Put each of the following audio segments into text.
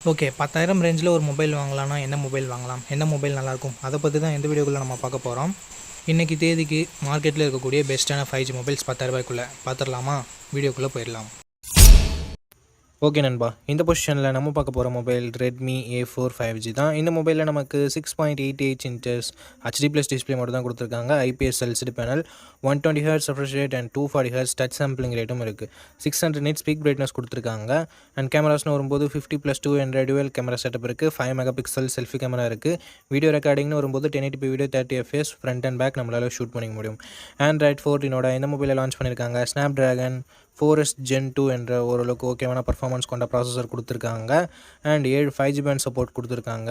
Okay பத்தாயிரம் ரேஞ்சில் ஒரு மொபைல் வாங்கலாம்னா என்ன மொபைல் வாங்கலாம்? என்ன மொபைல் நல்லாயிருக்கும்? அதை பற்றி தான் எந்த வீடியோக்குள்ளே நம்ம பார்க்க போகிறோம் இன்றைக்கி தேதிக்கு மார்க்கெட்டில் இருக்கக்கூடிய பெஸ்ட்டான ஃபைவ் ஜி மொபைல்ஸ் பத்தாயிரரூபாய்க்குள்ளே பார்த்துடலாமா? வீடியோக்குள்ளே போயிடலாம். ஓகே நண்பா. இந்த பொசிஷனில் நம்ம பார்க்க போகிற mobile Redmi A four five G தான். இந்த மொபைலில் நமக்கு six point eight eight inches HD plus display மட்டும் தான் கொடுத்துருக்காங்க. IPS LCD panel one twenty hertz refresh rate and two forty hertz touch sampling ரேட்டும் இருக்குது six hundred nits peak brightness கொடுத்துருக்காங்க. அண்ட் கேமராஸ்னு வரும்போது fifty plus two hundred dual camera setup இருக்குது five megapixel selfie camera இருக்குது video ரெக்கார்டிங்னு வரும்போது ten eighty video thirty FPS front and back நம்மளால் ஷூட் பண்ணிக்க முடியும். ஆண்ட்ராய்ட் ஃபோர்டினோட இந்த மொபைலை லான்ச் பண்ணியிருக்காங்க Snapdragon four S gen two என்ற ஓரளவுக்கு ஓகேவான பர்ஃபார்மன்ஸ் கொண்ட ப்ராசஸர் கொடுத்துருக்காங்க. அண்ட் ஏழு ஃபைவ் ஜி பேண்ட் சப்போர்ட் கொடுத்துருக்காங்க.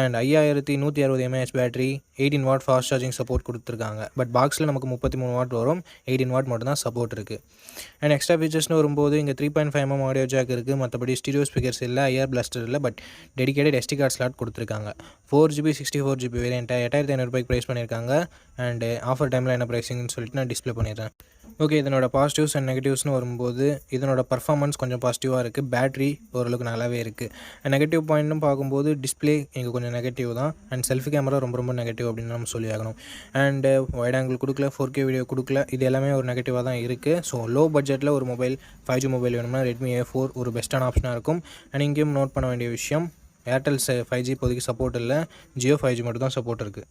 அண்ட் ஐயாயிரத்தி நூற்றி அறுபது mAh battery eighteen watt fast charging support கொடுத்துருக்காங்க. பட் பாக்ஸில் நமக்கு முப்பத்தி மூணு வாட் வரும். எயிட்டின் வாட் மட்டும் தான் சப்போர்ட் இருக்குது அண்ட் எக்ஸ்ட்ரா ஃபீச்சர்ஸ்னு வரும்போது இங்கே three point five M audio jack இருக்குது மற்றபடி ஸ்டீரியோ ஸ்பீக்கர்ஸ் இல்லை ஐஆர் பிளாஸ்டர் இல்லை but dedicated SD card slot கொடுத்துருக்காங்க. Four GB sixty four GB வேரியண்ட்டை எட்டாயிரத்தி ஐநூறுபாய்க்கு ப்ரைஸ் பண்ணியிருக்காங்க அண்ட் ஆஃபர் டைமில் என்ன ப்ரைஸிங்னு சொல்லிட்டு நான் டிஸ்ப்ளே பண்ணிடுறேன். ஓகே இதனோட பாசிட்டிவ்ஸ் அண்ட் நெகட்டிவ்ஸ்னு வரும்போது இதனோட பர்ஃபார்மன்ஸ் கொஞ்சம் பாசிட்டிவாக இருக்குது பேட்டரி ஓரளவுக்கு நல்லாவே இருக்குது நெகட்டிவ் பாயிண்ட்னு பார்க்கும்போது டிஸ்பிளே இங்கே கொஞ்சம் நெகட்டிவ் தான். அண்ட் செல்ஃபி கேமரா ரொம்ப ரொம்ப நெகட்டிவ் அப்படின்னு நம்ம சொல்லி ஆகணும் அண்டு வைட் uh, ஆங்கிள் கொடுக்கல ஃபோர் கே வீடியோ கொடுக்கல இது எல்லாமே ஒரு நெகட்டிவாக தான் இருக்குது ஸோ லோ பட்ஜெட்டில் ஒரு மொபைல் ஃபைவ் ஜி மொபைல் வேணும்னா ரெட்மி ஏ ஃபோர் ஒரு பெஸ்ட்டான ஆப்ஷனாக இருக்கும். அண்ட் இங்கேயும் நோட் பண்ண வேண்டிய விஷயம் ஏர்டெல் ஃபைவ் ஜி இப்போதைக்கு சப்போர்ட் இல்லை. ஜியோ ஃபைவ் ஜி மட்டும் தான் சப்போர்ட் இருக்குது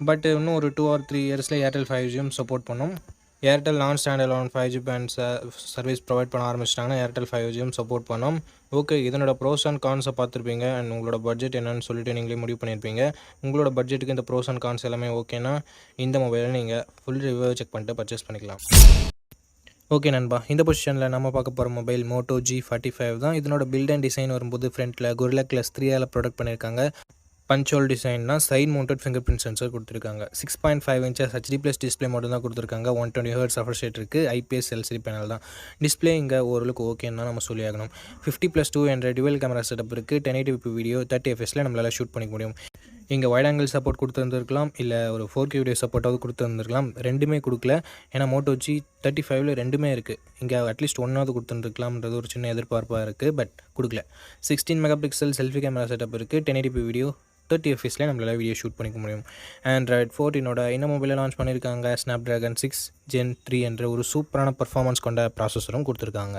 பட் இன்னும் ஒரு டூ ஆர் த்ரீ இயர்ஸில் ஏர்டெல் ஃபைவ் ஜியும் சப்போர்ட் பண்ணும். Airtel non standard one five G band service provide பண்ண ஆரம்பிச்சிட்டாங்கன்னா ஏர்டெல் ஃபைவ் ஜியும் சப்போர்ட் பண்ணோம். ஓகே இதனோட ப்ரோஸ் அண்ட் கான்ஸை பார்த்துருப்பீங்க. அண்ட் உங்களோட பட்ஜெட் என்னன்னு சொல்லிட்டு நீங்களே முடிவு பண்ணியிருப்பீங்க. உங்களோட பட்ஜெட்டுக்கு இந்த ப்ரோஸ் அண்ட் கான்ஸ் எல்லாமே ஓகேனா இந்த மொபைலை நீங்கள் ஃபுல் ரிவ்யூ செக் பண்ணிட்டு பர்ச்சேஸ் பண்ணிக்கலாம். ஓகே நண்பா. இந்த பொசிஷனில் நம்ம பார்க்க போகிற mobile Moto G forty five தான். இதனோட பில்ட் அண்ட் டிசைன் வரும்போது ஃப்ரண்ட்டில் குரிலா கிளஸ் த்ரீயால் ப்ரொடக்ட் பண்ணியிருக்காங்க. பஞ்சோல் டிசைன்னா side mounted finger print sensor கொடுத்துருக்காங்க. Six point five inches HD plus display மட்டும் தான் கொடுத்துருக்காங்க. ஒன் டுவெண்ட்டி ஹர்ட்ஸ் அஃபர்ஷேட் இருக்குது ஐபிஎஸ் எல்சிடி பேனல் தான். டிஸ்பிளே இங்கே ஓரளவுக்கு ஓகேன்னு தான் நம்ம சொல்லி ஆகணும் fifty plus two hundred dual camera setup இருக்குது டென் எயிட்டி வீடியோ தேர்ட்டி எஃப்எஸில் நம்மளால் ஷூட் பண்ணிக்க முடியும். இங்கே வைட் ஆங்கிள் சப்போர்ட் கொடுத்துருந்துருக்கலாம். இல்லை ஒரு ஃபோர் கே வீடியோ சப்போர்ட்டாவது கொடுத்துருந்துருக்கலாம். ரெண்டுமே கொடுக்கல. ஏன்னா மோட்டோ ஜி தேர்ட்டி ஃபைவ்ல ரெண்டுமே இருக்குது இங்கே அட்லீஸ்ட் ஒன்றாவது கொடுத்துருந்துருக்கலாம்ன்றது ஒரு சின்ன எதிர்பார்ப்பாக இருக்குது பட் கொடுக்கல. Sixteen megapixel selfie camera setup இருக்குது டென் எயிட்டி வீடியோ தேர்ட்டி எஃப்எஸ்லேயே நம்மளால் வீடியோ ஷூட் பண்ணிக்க முடியும். ஆண்ட்ராய்ட் ஃபோர்டீனோட இந்த மொபைலில் லான்ச் பண்ணியிருக்காங்க Snapdragon six gen three என்ற ஒரு சூப்பரான பர்ஃபார்மன்ஸ் கொண்ட ப்ராசஸரும் கொடுத்துருக்காங்க.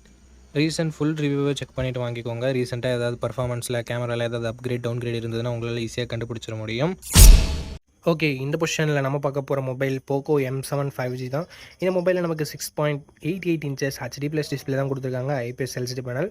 ரீசெண்ட் ஃபுல் ரிவ்யூவை செக் பண்ணிவிட்டு வாங்கிக்கோங்க. ரீசெண்டாக ஏதாவது பர்ஃபார்மன்ஸில் கேமராவில் ஏதாவது அப்கிரேட் டவுன் கிரேட் இருந்ததுன்னா உங்களால் ஈஸியாக கண்டுபிடிச்சிட முடியும். ஓகே இந்த பொசிஷனில் நம்ம பார்க்க போகிற mobile Poco M seven five G தான். இந்த மொபைலில் நமக்கு six point eight eight inches HD plus display தான் கொடுத்துருக்காங்க. IPS LCD panel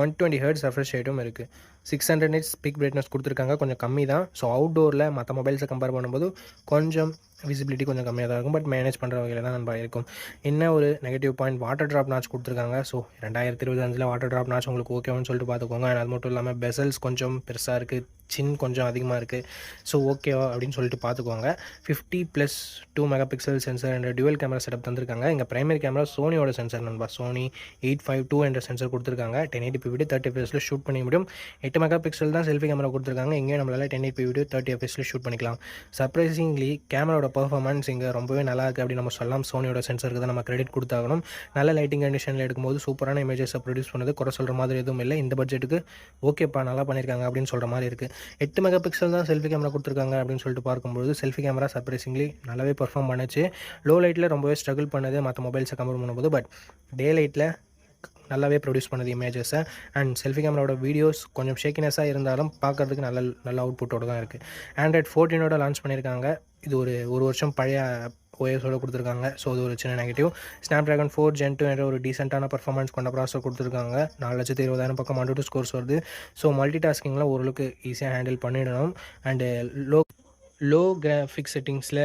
one twenty hertz refresh ரேட்டும் இருக்குது six hundred nits peak brightness கொடுத்துருக்காங்க. கொஞ்சம் கம்மி தான். ஸோ அவுட்டோரில் மற்ற மொபைல்ஸை கம்பேர் பண்ணும்போது கொஞ்சம் விசிபிலிட்டி கொஞ்சம் கம்மியாக தான் இருக்கும். பட் மேனேஜ் பண்ணுற வகையில் தான் நம்ம இருக்கும். என்ன ஒரு negative point water drop notch கொடுத்துருக்காங்க. ஸோ ரெண்டாயிரத்தி இருபத்தஞ்சில் வாட்டர் ட்ராப் நாச் உங்களுக்கு ஓகேவான்னு சொல்லிட்டு பார்த்துக்கோங்க. அது மட்டும் இல்லாமல் பெசல்ஸ் கொஞ்சம் பெருசாக இருக்குது சின் கொஞ்சம் அதிகமாக இருக்குது ஸோ ஓகேவா அப்படின்னு சொல்லிட்டு பார்த்துக்கோங்க. Fifty plus two megapixel sensor and dual camera setup தந்திருக்காங்க. இங்கே பிரைமரி கேமரா சோனியோட சென்சர் நண்பா. சோனி எயிட் ஃபைவ் டூ என்ற சென்சர் கொடுத்துருக்காங்க. டென் எயிட்டி வீடியோ தேர்ட்டி எஃப்எஸில் ஷூட் பண்ணி முடியும். எட்டு மெகா பிக்சல் தான் செல்ஃபி கேமரா கொடுத்துருக்காங்க. இங்கேயும் நம்மளால் டென் எயிட் வீடியோ தேர்ட்டி எஃப்எஸில் ஷூட் பண்ணிக்கலாம். சர்ப்ரைசிங்லி கேமராவோட பர்ஃபார்மன்ஸ் இங்கே ரொம்பவே நல்லா இருக்குது அப்படின்னு நம்ம சொல்லலாம். சோனியோட சென்சருக்கு தான் நம்ம கிரெடிட் கொடுத்தாகணும். நல்ல லைட்டிங் கண்டிஷனில் எடுக்கும்போது சூப்பரான இமேஜஸை ப்ரொடியூஸ் பண்ணது. குறை சொல்கிற மாதிரி எதுவும் இல்லை. இந்த பட்ஜெட்டுக்கு ஓகேப்பா நல்லா பண்ணியிருக்காங்க அப்படின்னு சொல்கிற மாதிரி இருக்குது எட்டு மெகா பிக்சல் தான் செல்ஃபி கேமரா கொடுத்துருக்காங்க அப்படின்னு சொல்லிட்டு பார்க்கும்போது செல்ஃபி கேமரா சர்ப்ரைசிங்லி நல்லாவே பர்ஃபார்ம் பண்ணுச்சு. லோ லைட்டில் ரொம்பவே ஸ்ட்ரகிள் பண்ணுது. மற்ற மொபைல்ஸை கம்பேர் பண்ணும்போது பட் டே லைட்டில் நல்லாவே ப்ரொடியூஸ் பண்ணுது இமேஜஸை அண்ட் செல்ஃபி கேமராவோட வீடியோஸ் கொஞ்சம் ஷேக்கினஸாக இருந்தாலும் பார்க்கறதுக்கு நல்ல நல்ல அவுட்புட்டோடு தான் இருக்குது ஆண்ட்ராய்ட் ஃபோர்டீனோட லான்ச் பண்ணியிருக்காங்க இது ஒரு ஒரு வருஷம் பழைய ஓஎஸோட கொடுத்துருக்காங்க. ஸோ அது ஒரு சின்ன negative Snapdragon four gen two என்ற ஒரு டீசெண்டான பர்ஃபார்மன்ஸ் கொண்ட ப்ராசர் கொடுத்துருக்காங்க. நாலு லட்சத்து இருபதாயிரம் பக்கம் ஒன் ஸ்கோர்ஸ் வருது. ஸோ மல்டி டாஸ்கிங்லாம் ஓரளவுக்கு ஈஸியாக ஹேண்டில் பண்ணிடணும். அண்டு லோ லோ கிராஃபிக் செட்டிங்ஸில்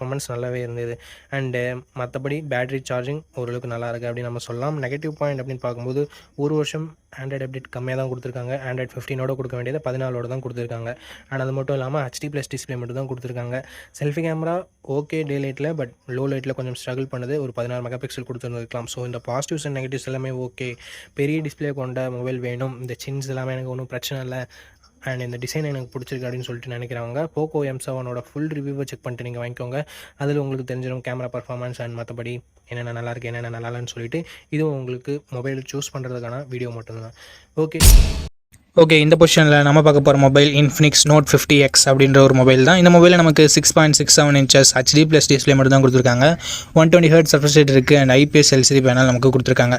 பர்ஃபார்மன்ஸ் நல்லாவே இருந்தது. அண்டு மற்றபடி பேட்ரி சார்ஜிங் ஓரளவுக்கு நல்லா இருக்குது அப்படின்னு நம்ம சொல்லலாம். நெகட்டிவ் பாயிண்ட் அப்படின்னு பார்க்கும்போது ஒரு வருஷம் ஆண்ட்ராய்டு அப்டேட் கம்மியாக தான் கொடுத்துருக்காங்க ஆண்ட்ராய்ட் ஃபிஃப்டீனோட கொடுக்க வேண்டியது பதினாலோட தான் கொடுத்துருக்காங்க. அண்ட் அது மட்டும் இல்லாமல் ஹச்டி ப்ளஸ் டிஸ்பிளே மட்டும் தான் கொடுத்துருக்காங்க. செல்ஃபி கேமரா ஓகே டே லைட்டில் பட் லோ லைட்டில் கொஞ்சம் ஸ்ட்ரகிள் பண்ணுது. ஒரு பதினாறு மெகா பிக்சல் கொடுத்துருந்துருக்கலாம். ஸோ இந்த பாசிட்டிவ்ஸ் அண்ட் நெகட்டிவ்ஸ் எல்லாமே ஓகே பெரிய டிஸ்பிளே கொண்ட மொபைல் வேணும். இந்த சின்ஸ் எல்லாமே எனக்கு ஒன்றும் பிரச்சனை இல்லை. அண்ட் இந்த டிசைன் எனக்கு பிடிச்சிருக்கு அப்படின்னு சொல்லிட்டு நினைக்கிறவங்க போக்கோ எம் செவனோட ஃபுல் ரிவ்யூவை செக் பண்ணிட்டு நீங்கள் வாங்கிக்கோங்க. அதில் உங்களுக்கு தெரிஞ்சிடும் கேமரா பர்ஃபார்மன்ஸ் அண்ட் மற்றபடி என்னென்ன நல்லா இருக்குது என்னென்ன நல்லா இல்லைன்னு சொல்லிட்டு. இதுவும் உங்களுக்கு மொபைல் சூஸ் பண்ணுறதுக்கான வீடியோ மட்டும்தான். ஓகே ஓகே இந்த பொசிஷனில் நம்ம பார்க்க போகிற mobile Infinix Note fifty X அப்படின்ற ஒரு மொபைல் தான். இந்த மொபைலில் நமக்கு six point six seven inches HD plus display மட்டும் தான் கொடுத்துருக்காங்க. One twenty hertz refresh rate இருக்குது அண்ட் ஐபிஎஸ் எல்சிடி பேனல் நமக்கு கொடுத்துருக்காங்க.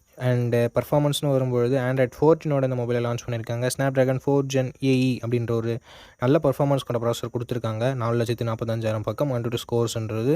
அண்டு பர்ஃபார்மன்ஸ்னு uh, வரும்பொழுது ஆண்ட்ராய்ட் ஃபோர்டீனோட இந்த மொபைலை லான்ச் பண்ணியிருக்காங்க Snapdragon four gen AE அப்படின்ற ஒரு நல்ல பர்ஃபார்மன்ஸ் கொண்ட ப்ராசர் கொடுத்துருக்காங்க. நாலு லட்சத்தி நாற்பத்தஞ்சாயிரம் பக்கம் ஒன் டூ ஸ்கோர்ஸ்ன்றது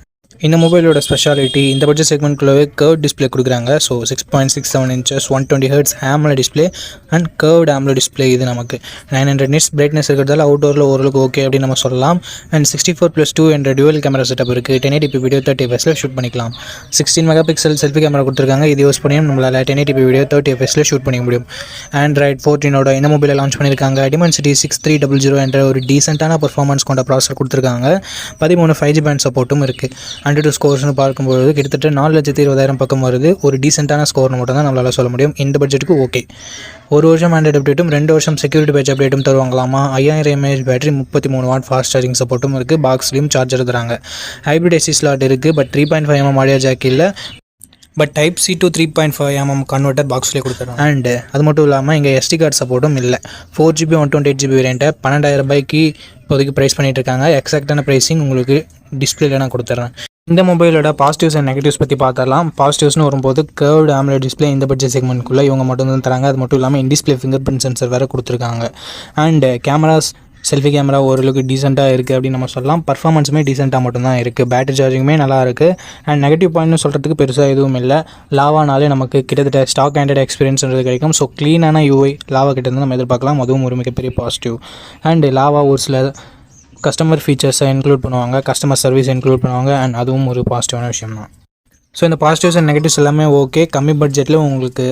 இந்த மொபைலோட ஸ்பெஷாலிட்டி இந்த பட்ஜெட் செக்மெண்ட்குள்ளவே கர்வ் டிஸ்பிளே கொடுக்குறாங்க. So six point six seven inches one twenty hertz AMOLED display and curved AMOLED display இது நமக்கு. நைன் ஹண்ட்ரட் நிட்ஸ் பிரைட்னஸ் இருக்கிறதால அவுட்டோரில் ஓரளவுக்கு ஓகே அப்படின்னு நம்ம சொல்லலாம். And sixty four plus two என்ற டுவல் கேமரா செட்டப் இருக்குது டென் எயிட்டி வீடியோ தேர்ட்டி எஃப்எஸில் ஷூட் பண்ணிக்கலாம். Sixteen megapixel selfie camera கொடுத்துருக்காங்க. இது யூஸ் பண்ணியும் நம்மளால் டென் எயிட்டி வீடியோ தேர்ட்டி எஃப்எஸில் ஷூட் பண்ணிக்க முடியும். ஆண்ட்ராய்ட் ஃபோர்டீனோட இந்த மொபைலை லான்ச் பண்ணியிருக்காங்க Dimensity six three double zero என்ற ஒரு டீசென்ட்டான பர்ஃபார்மன்ஸ் கொண்ட ப்ராசர் கொடுத்துருக்காங்க. பதிமூணு ஃபைவ் ஜி பேண்ட் சப்போர்ட்டும் இருக்குது ஹண்ட்ரட் டூ ஸ்கோர்ஸ்னு பார்க்கும்போது கிட்டத்தட்ட நாலு லட்சத்தி இருபதாயிரம் பக்கம் வருது. ஒரு டீசெண்டான ஸ்கோர்னு மட்டும் தான் நம்மளால் சொல்ல முடியும். இந்த பட்ஜெட்டுக்கு ஓகே ஒரு வருஷம் ஆண்ட்ராய்டு அப்டேட்டும் ரெண்டு வருஷம் செக்யூரிட்டி பேட்ச் அப்டேட்டும் தருவாங்களாமா? ஐயாயிரம் எம்ஏஹெச் பேட்டரி முப்பத்தி மூணு வாட் ஃபாஸ்ட் சார்ஜிங் சப்போர்ட்டும் இருக்குது பாக்ஸ்லேயும் சார்ஜர் தராங்க. ஹைப்ரிட் எஸ்சி ஸ்லாட் இருக்குது but three point five MM audio jack இல்லை. But type C two three point five MM converter பாக்ஸ்லேயே கொடுத்துருவோம் அண்ட் அது மட்டும் இல்லாமல் இங்கே எஸ்டி கார்டு சப்போர்ட்டும் இல்லை. Four GB one twenty eight GB வேரியண்ட்டை பன்னெண்டாயிரம் ரூபாய்க்கு இப்போதைக்கு ப்ரைஸ் பண்ணிகிட்டு இருக்காங்க. எக்ஸாக்டான ப்ரைஸிங் உங்களுக்கு டிஸ்பிளேல நான் கொடுத்துட்றேன். இந்த மொபைலோட பாசிட்டிவ்ஸ் அண்ட் நெகட்டிவ்ஸ் பற்றி பார்த்துடலாம். பாசிட்டிவ்ஸ்னு வரும்போது கேர்வ்டு ஆம்லெட் டிஸ்பிளே இந்த பட்ஜெட் செக்மெண்ட்குள்ளே இவங்க மட்டும் தான் தராங்க. அது மட்டும் இல்லாமல் in display finger print sensor வேறு கொடுத்துருக்காங்க. அண்ட் கேமராஸ் செல்ஃபி கேமரா ஓரளவுக்கு டீசெண்டாக இருக்குது அப்படின்னு நம்ம சொல்லலாம். பர்ஃபார்மன்ஸுமே டீசெண்டாக மட்டும்தான் இருக்குது பேட்டரி சார்ஜிங்குமே நல்லா இருக்குது அண்ட் நெகட்டிவ் பாயிண்ட்னு சொல்கிறதுக்கு பெருசாக எதுவும் இல்லை. லாவானாலே நமக்கு கிட்டத்தட்ட ஸ்டாக் ஹேண்டட் எக்ஸ்பீரியன்ஸ்ன்றது கிடைக்கும். ஸோ க்ளீனான யூஐ லாவா கிட்டேருந்து நம்ம எதிர்பார்க்கலாம். அதுவும் ஒரு மிகப்பெரிய பாசிட்டிவ் அண்ட் லாவா ஒரு சில கஸ்டமர் ஃபீச்சர்ஸை இன்க்ளூட் பண்ணுவாங்க கஸ்டமர் சர்வீஸ் இன்க்ளூட் பண்ணுவாங்க அண்ட் அதுவும் ஒரு பாசிட்டிவான விஷயம் தான். ஸோ இந்த பாசிட்டிவ்ஸ் அண்ட் நெகட்டிவ்ஸ் எல்லாமே ஓகே கம்மி பட்ஜெட்டில் உங்களுக்கு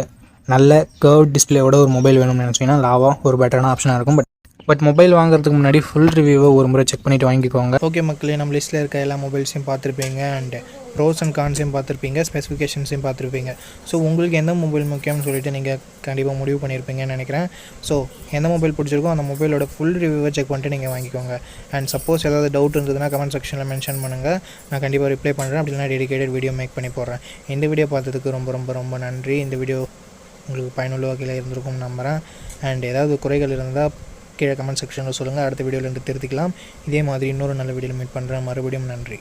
நல்ல கர்வ் டிஸ்பிளேவோட ஒரு மொபைல் வேணும்னு நினச்சிங்கன்னா லாவா ஒரு பெட்டரான ஆப்ஷனாக இருக்கும். பட் பட் மொபைல் வாங்குறதுக்கு முன்னாடி ஃபுல் ரிவ்யூவை ஒரு முறை செக் பண்ணிவிட்டு வாங்கிக்கோங்க. ஓகே மக்களே நம்ம லிஸ்ட்டில் இருக்க எல்லா மொபைல்ஸையும் பார்த்துருப்பீங்க அண்ட் ப்ரோஸ் அண்ட் கான்ஸையும் பார்த்துருப்பீங்க ஸ்பெசிஃபிகேஷன்ஸையும் பார்த்துருப்பீங்க. ஸோ உங்களுக்கு எந்த மொபைல் முக்கியம்னு சொல்லிட்டு நீங்கள் கண்டிப்பாக முடிவு பண்ணியிருப்பீங்கன்னு நினைக்கிறேன். ஸோ எந்த மொபைல் பிடிச்சிருக்கோ அந்த மொபைலோட ஃபுல் ரிவ்யூவை செக் பண்ணிட்டு நீங்கள் வாங்கிக்கோங்க. அண்ட் சப்போஸ் ஏதாவது டவுட் இருந்ததுன்னா கமெண்ட் செக்ஷனில் மென்ஷன் பண்ணுங்கள் நான் கண்டிப்பாக ரிப்ளை பண்ணுறேன் அப்படின்னா டெடிகேட்டட் வீடியோ மேக் பண்ணி போடுறேன். இந்த வீடியோ பார்த்ததுக்கு ரொம்ப ரொம்ப ரொம்ப நன்றி. இந்த வீடியோ உங்களுக்கு பயனுள்ள வகையில் இருந்திருக்கும்னு நம்புகிறேன் அண்ட் ஏதாவது குறைகள் இருந்தால் கீழே கமெண்ட் செக்ஷனில் சொல்லுங்கள் அடுத்த வீடியோவில் இருந்து திருத்திக்கலாம் இதே மாதிரி இன்னொரு நல்ல வீடியோவில் மீட் பண்ணுறேன் மறுபடியும் நன்றி.